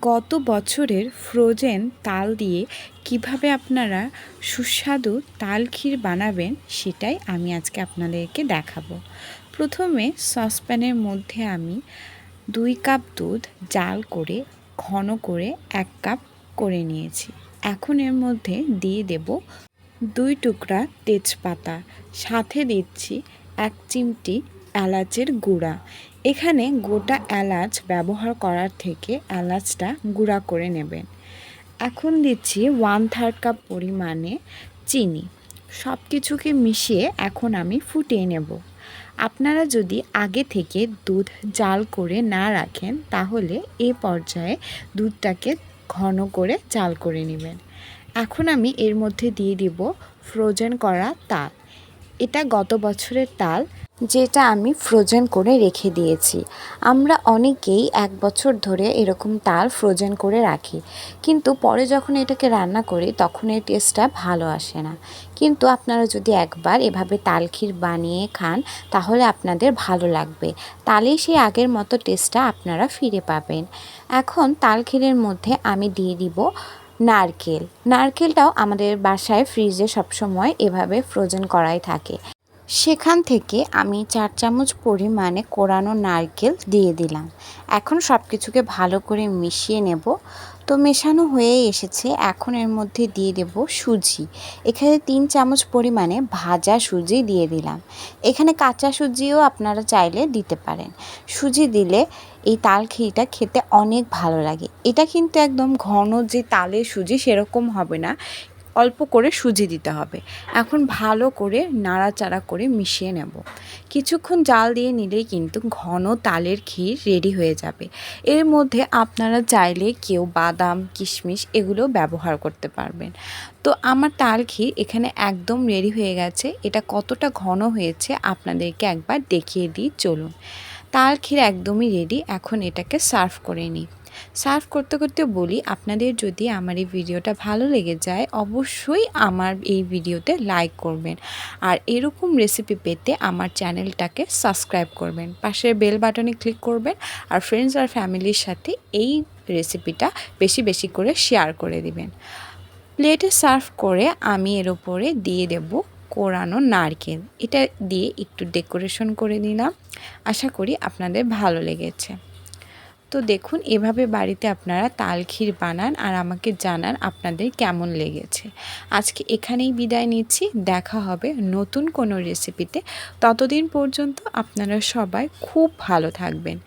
গত বছরের ফ্রোজেন তাল দিয়ে কীভাবে আপনারা সুস্বাদু তাল ক্ষীর বানাবেন সেটাই আমি আজকে আপনাদেরকে দেখাবো। প্রথমে সসপ্যানের মধ্যে আমি দুই কাপ দুধ জাল করে, ঘন করে এক কাপ করে নিয়েছি। এখন এর মধ্যে দিয়ে দেব দুই টুকরা তেজপাতা। সাথে দিচ্ছি এক চিমটি এলাচের গুঁড়া। এখানে গোটা এলাচ ব্যবহার করার থেকে এলাচটা গুঁড়া করে নেবেন। এখন দিচ্ছি ওয়ান থার্ড কাপ পরিমাণে চিনি। সব কিছুকে মিশিয়ে এখন আমি ফুটিয়ে নেব। আপনারা যদি আগে থেকে দুধ জাল করে না রাখেন, তাহলে এ পর্যায়ে দুধটাকে ঘন করে জাল করে নেবেন। এখন আমি এর মধ্যে দিয়ে দিব ফ্রোজেন করা তাল। এটা গত বছরের তাল যেটা আমি ফ্রোজেন করে রেখে দিয়েছি। আমরা অনেকেই এক বছর ধরে এরকম তাল ফ্রোজেন করে রাখি। কিন্তু পরে যখন এটাকে রান্না করি, তখন এই টেস্টটা ভালো আসে না। কিন্তু আপনারা যদি একবার এভাবে তাল ক্ষীর বানিয়ে খান, তাহলে আপনাদের ভালো লাগবে। তালেই সেই আগের মতো টেস্টটা আপনারা ফিরে পাবেন। এখন তাল ক্ষীরের মধ্যে আমি দিয়ে দিব নারকেল। নারকেলটাও আমাদের বাসায় ফ্রিজে সবসময় এভাবে ফ্রোজেন করাই থাকে। সেখান থেকে আমি চার চামচ পরিমাণে কোরানো নারকেল দিয়ে দিলাম। এখন সব কিছুকে ভালো করে মিশিয়ে নেব। তো মেশানো হয়ে এসেছে। এখন এর মধ্যে দিয়ে দেব সুজি। এখানে তিন চামচ পরিমাণে ভাজা সুজি দিয়ে দিলাম। এখানে কাঁচা সুজিও আপনারা চাইলে দিতে পারেন। সুজি দিলে এই তাল খিরিটা খেতে অনেক ভালো লাগে। এটা কিন্তু একদম ঘন যে তালের সুজি সেরকম হবে না। অল্প করে সুজি দিতে হবে। এখন ভালো করে নাড়াচাড়া করে মিশিয়ে নেব। কিছুক্ষণ জাল দিয়ে নিলেই কিন্তু ঘন তালের ক্ষীর রেডি হয়ে যাবে। এর মধ্যে আপনারা চাইলে কেউ বাদাম, কিশমিশ এগুলো ব্যবহার করতে পারবেন। তো আমার তাল ক্ষীর এখানে একদম রেডি হয়ে গেছে। এটা কতটা ঘন হয়েছে আপনাদেরকে একবার দেখিয়ে দিই, চলুন। তাল ক্ষীর একদমই রেডি এখন এটাকে সার্ভ করে নিই। সার্ভ করতে করতে বলি, আপনাদের যদি আমার এই ভিডিওটা ভালো লেগে যায়, অবশ্যই আমার এই ভিডিওতে লাইক করবেন। আর এরকম রেসিপি পেতে আমার চ্যানেলটাকে সাবস্ক্রাইব করবেন। পাশের বেল বাটনে ক্লিক করবেন আর ফ্রেন্ডস আর ফ্যামিলির সাথে এই রেসিপিটা বেশি বেশি করে শেয়ার করে দিবেন। প্লেটে সার্ভ করে আমি এর উপরে দিয়ে দেব কোরানো নারকেল। এটা দিয়ে একটু ডেকোরেশন করে দিলাম আশা করি আপনাদের ভালো লেগেছে। তো দেখুন, এভাবে বাড়িতে আপনারা তাল ক্ষীর বানান আর আমাকে জানান আপনাদের কেমন লেগেছে। আজকে এখানেই বিদায় নিচ্ছি। দেখা হবে নতুন কোনো রেসিপিতে ততদিন পর্যন্ত আপনারা সবাই খুব ভালো থাকবেন।